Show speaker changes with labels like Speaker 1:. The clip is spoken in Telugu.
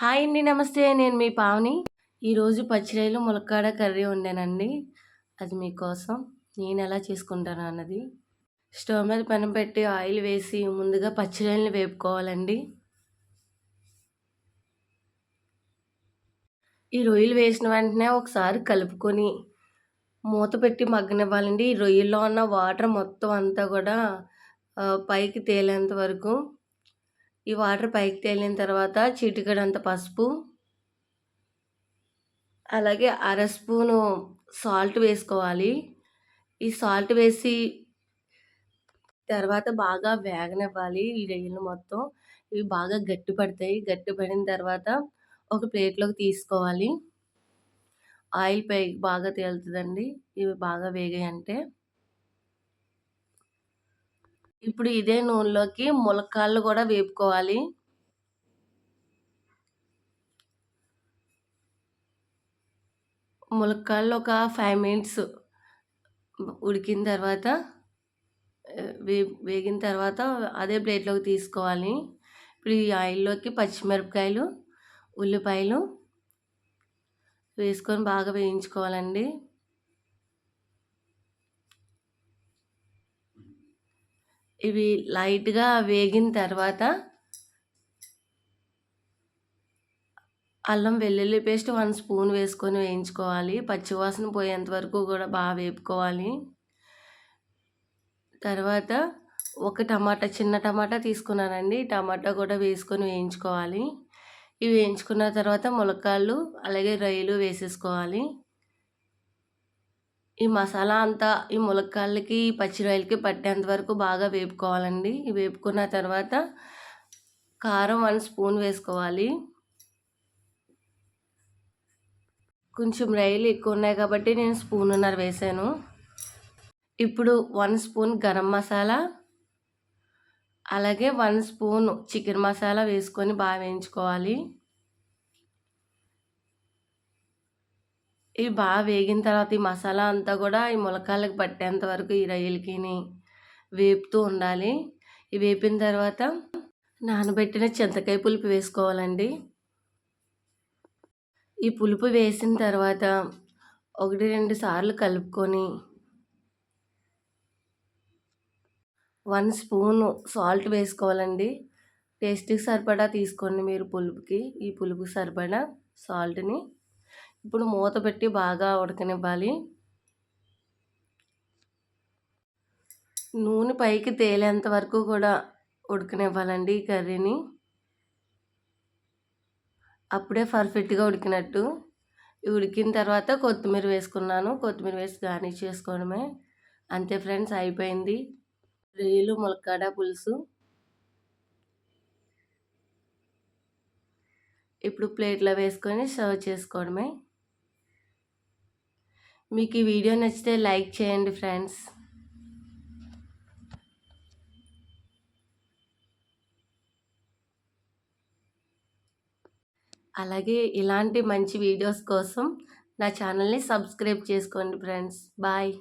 Speaker 1: హాయ్ అండి నమస్తే. నేను మీ పావని. ఈరోజు పచ్చిరాయలు ములక్కాడ కర్రీ వండానండి. అది మీకోసం. నేను ఎలా చేసుకుంటాను అన్నది. స్టవ్ మీద పెనం పెట్టి ఆయిల్ వేసి ముందుగా పచ్చిరొయ్యలు వేపుకోవాలండి. ఈ రొయ్యలు వేసిన వెంటనే ఒకసారి కలుపుకొని మూత పెట్టి మగ్గనివ్వాలండి. ఈ రొయ్యల్లో ఉన్న వాటర్ మొత్తం అంతా కూడా పైకి తేలేంత వరకు ఈ వాటర్ పైకి తేలిన తర్వాత చిటికడంత పసుపు అలాగే అర స్పూను సాల్ట్ వేసుకోవాలి. ఈ సాల్ట్ వేసి తర్వాత బాగా వేగనివ్వాలి ఈ రొయ్యలు మొత్తం. ఇవి బాగా గట్టి పడతాయి. గట్టి పడిన తర్వాత ఒక ప్లేట్లోకి తీసుకోవాలి. ఆయిల్ పై బాగా తేలుతుందండి. ఇవి బాగా వేగాయంటే అంటే ఇప్పుడు ఇదే నూనెలోకి ములక్కాళ్ళు కూడా వేపుకోవాలి. ములక్కాళ్ళు ఒక ఫైవ్ మినిట్స్ ఉడికిన తర్వాత వే వేగిన తర్వాత అదే ప్లేట్లోకి తీసుకోవాలి. ఇప్పుడు ఈ ఆయిల్లోకి పచ్చిమిరపకాయలు ఉల్లిపాయలు వేసుకొని బాగా వేయించుకోవాలండి. ఇవి లైట్గా వేగిన తర్వాత అల్లం వెల్లుల్లి పేస్ట్ వన్ స్పూన్ వేసుకొని వేయించుకోవాలి. పచ్చివాసన పోయేంత వరకు కూడా బాగా వేపుకోవాలి. తర్వాత ఒక టమాటా చిన్న టమాటా తీసుకున్నానండి. టమాటా కూడా వేసుకొని వేయించుకోవాలి. ఇవి వేయించుకున్న తర్వాత ములక్కాళ్ళు అలాగే రొయ్యలు వేసేసుకోవాలి. ఈ మసాలా అంతా ఈ ములక్కాళ్ళకి పచ్చిరాయలకి పట్టేంత వరకు బాగా వేపుకోవాలండి. వేపుకున్న తర్వాత కారం వన్ స్పూన్ వేసుకోవాలి. కొంచెం రైలు ఎక్కువ ఉన్నాయి కాబట్టి నేను స్పూన్నర వేసాను. ఇప్పుడు వన్ స్పూన్ గరం మసాలా అలాగే వన్ స్పూన్ చికెన్ మసాలా వేసుకొని బాగా వేయించుకోవాలి. ఇవి బాగా వేగిన తర్వాత ఈ మసాలా అంతా కూడా ఈ ములకాళ్ళకి పట్టేంత వరకు ఈ రొయ్యలకిని వేపుతూ ఉండాలి. ఇవి వేపిన తర్వాత నానబెట్టిన చింతకాయ పులుపు వేసుకోవాలండి. ఈ పులుపు వేసిన తర్వాత ఒకటి రెండు సార్లు కలుపుకొని వన్ స్పూన్ సాల్ట్ వేసుకోవాలండి. టేస్ట్కి సరిపడా తీసుకోండి మీరు పులుపుకి. ఈ పులుపుకి సరిపడా సాల్ట్ని ఇప్పుడు మూత పెట్టి బాగా ఉడకనివ్వాలి. నూనె పైకి తేలేంత వరకు కూడా ఉడకనివ్వాలండి ఈ కర్రీని. అప్పుడే పర్ఫెక్ట్గా ఉడికినట్టు. ఉడికిన తర్వాత కొత్తిమీర వేసుకున్నాను. కొత్తిమీర వేసి గార్నిష్ చేసుకోవడమే. అంతే ఫ్రెండ్స్ అయిపోయింది. రొయ్యలు ములక్కాడ పులుసు. ఇప్పుడు ప్లేట్లో వేసుకొని సర్వ్ చేసుకోవడమే. మీకు ఈ వీడియో నచ్చితే లైక్ చేయండి ఫ్రెండ్స్. అలాగే ఇలాంటి మంచి వీడియోస్ కోసం నా ఛానల్ని సబ్స్క్రైబ్ చేసుకోండి ఫ్రెండ్స్. బాయ్.